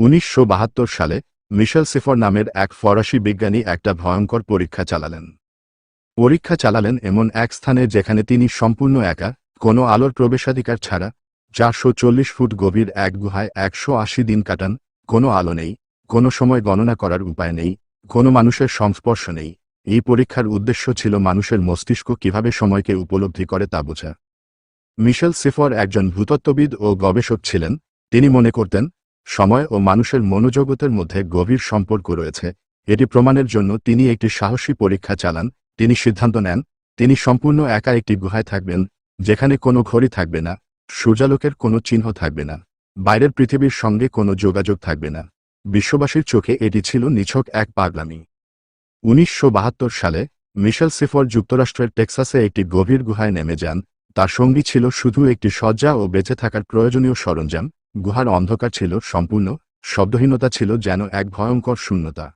উনিশশো বাহাত্তর সালে মিশেল সিফর নামের এক ফরাসি বিজ্ঞানী একটা ভয়ঙ্কর পরীক্ষা চালালেন। পরীক্ষা চালালেন এমন এক স্থানে যেখানে তিনি সম্পূর্ণ একা, কোনো আলোর প্রবেশাধিকার ছাড়া, চারশো চল্লিশ ফুট গভীর এক গুহায় একশো আশি দিন কাটান, কোনো আলো নেই, কোনো সময় গণনা করার উপায় নেই, কোনো মানুষের সংস্পর্শ নেই। এই পরীক্ষার উদ্দেশ্য ছিল মানুষের মস্তিষ্ক কীভাবে সময়কে উপলব্ধি করে তা বোঝা। মিশেল সিফর একজন ভূতত্ত্ববিদ ও গবেষক ছিলেন, তিনি মনে করতেন সময় ও মানুষের মনোজগতের মধ্যে গভীর সম্পর্ক রয়েছে। এটি প্রমাণের জন্য তিনি একটি সাহসী পরীক্ষা চালান, তিনি সিদ্ধান্ত নেন, তিনি সম্পূর্ণ একা একটি গুহায় থাকবেন, যেখানে কোনো ঘড়ি থাকবে না, সূর্যালোকের কোনো চিহ্ন থাকবে না, বাইরের পৃথিবীর সঙ্গে কোনো যোগাযোগ থাকবে না। বিশ্ববাসীর চোখে এটি ছিল নিছক এক পাগলামি। উনিশশো বাহাত্তর সালে, মিশেল সিফর যুক্তরাষ্ট্রের টেক্সাসে একটি গভীর গুহায় নেমে যান, তার সঙ্গী ছিল শুধু একটি শয্যা ও বেঁচে থাকার প্রয়োজনীয় সরঞ্জাম গুহার অন্ধকার ছিল, সম্পূর্ণ শব্দহীনতা ছিল যেন এক ভয়ঙ্কর শূন্যতা।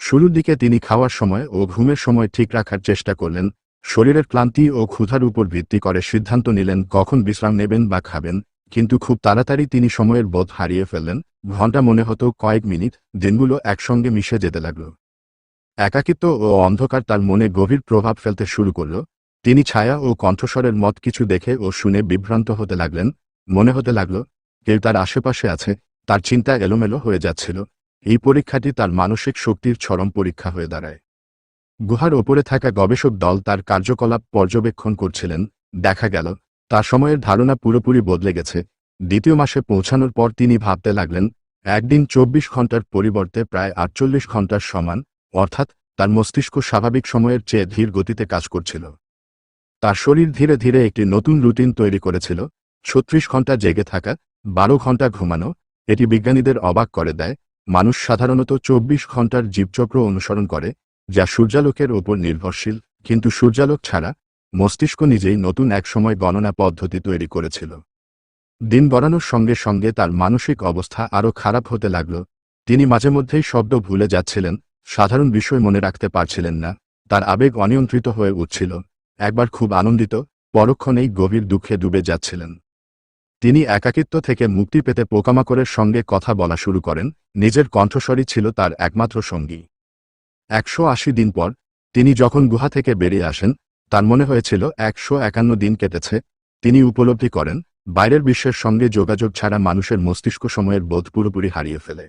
শুরুর দিকে তিনি খাওয়ার সময় ও ঘুমের সময় ঠিক রাখার চেষ্টা করলেন, শরীরের ক্লান্তি ও ক্ষুধার উপর ভিত্তি করে সিদ্ধান্ত নিলেন কখন বিশ্রাম নেবেন বা খাবেন, কিন্তু খুব তাড়াতাড়ি তিনি সময়ের বোধ হারিয়ে ফেললেন ঘণ্টা মনে হতো কয়েক মিনিট, দিনগুলো একসঙ্গে মিশে যেতে লাগল। একাকিত্ব ও অন্ধকার তার মনে গভীর প্রভাব ফেলতে শুরু করল, তিনি ছায়া ও কণ্ঠস্বরের মত কিছু দেখে ও শুনে বিভ্রান্ত হতে লাগলেন, মনে হতে লাগল কেউ তার আশেপাশে আছে, তার চিন্তা এলোমেলো হয়ে যাচ্ছিল। এই পরীক্ষাটি তার মানসিক শক্তির চরম পরীক্ষা হয়ে দাঁড়ায়। গুহার ওপরে থাকা গবেষক দল তার কার্যকলাপ পর্যবেক্ষণ করছিলেন। দেখা গেল, তার সময়ের ধারণা পুরোপুরি বদলে গেছে। দ্বিতীয় মাসে পৌঁছানোর পর তিনি ভাবতে লাগলেন, একদিন চব্বিশ ঘণ্টার পরিবর্তে প্রায় আটচল্লিশ ঘণ্টার সমান, অর্থাৎ তার মস্তিষ্ক স্বাভাবিক সময়ের চেয়ে ধীর গতিতে কাজ করছিল। তার শরীর ধীরে ধীরে একটি নতুন রুটিন তৈরি করেছিল। ছত্রিশ ঘণ্টা জেগে থাকা বারো ঘণ্টা ঘুমানো, এটি বিজ্ঞানীদের অবাক করে দেয়। মানুষ সাধারণত চব্বিশ ঘণ্টার জীবচক্র অনুসরণ করে, যা সূর্যালোকের ওপর নির্ভরশীল, কিন্তু সূর্যালোক ছাড়া মস্তিষ্ক নিজেই নতুন এক সময় গণনা পদ্ধতি তৈরি করেছিল। দিন গড়ানোর সঙ্গে সঙ্গে তার মানসিক অবস্থা আরও খারাপ হতে লাগল। তিনি মাঝে মধ্যেই শব্দ ভুলে যাচ্ছিলেন, সাধারণ বিষয় মনে রাখতে পারছিলেন না, তার আবেগ অনিয়ন্ত্রিত হয়ে উঠছিল। একবার খুব আনন্দিত, পরক্ষণেই গভীর দুঃখে ডুবে যাচ্ছিলেন। তিনি একাকিত্ব থেকে মুক্তি পেতে পোকামাকড়ের সঙ্গে কথা বলা শুরু করেন, নিজের কণ্ঠস্বরই ছিল তার একমাত্র সঙ্গী। একশো আশি দিন পর, তিনি যখন গুহা থেকে বেরিয়ে আসেন, তার মনে হয়েছিল একশো একান্ন দিন কেটেছে, তিনি উপলব্ধি করেন, বাইরের বিশ্বের সঙ্গে যোগাযোগ ছাড়া মানুষের মস্তিষ্ক সময়ের বোধ পুরোপুরি হারিয়ে ফেলে।